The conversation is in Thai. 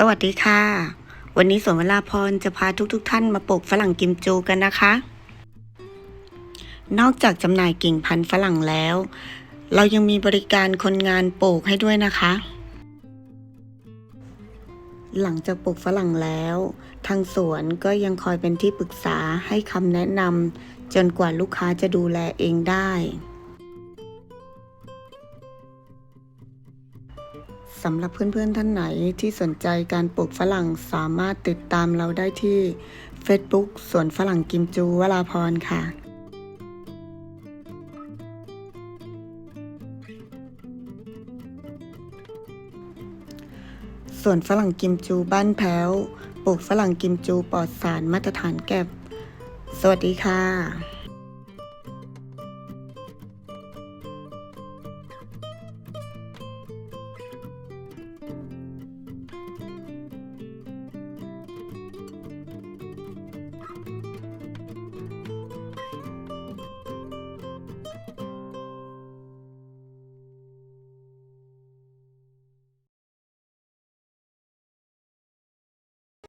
สวัสดีค่ะ วันนี้สวนเวลาพรจะพาทุกๆทท่านมาปลูกฝรั่งกิมจูกันนะคะ นอกจากจำหน่ายกิ่งพันธุ์ฝรั่งแล้ว เรายังมีบริการคนงานปลูกให้ด้วยนะคะ หลังจากปลูกฝรั่งแล้ว ทางสวนก็ยังคอยเป็นที่ปรึกษาให้คำแนะนำจนกว่าลูกค้าจะดูแลเองได้ สำหรับเพื่อนๆท่านไหนที่สนใจการปลูกฝรั่งสามารถติดตามเราได้ที่ Facebook สวนฝรั่งกิมจูวราพรค่ะส่วนฝรั่งกิมจูบ้านแพ้ว ปลูกฝรั่งกิมจูปลอดสารมาตรฐานแก็บ สวัสดีค่ะ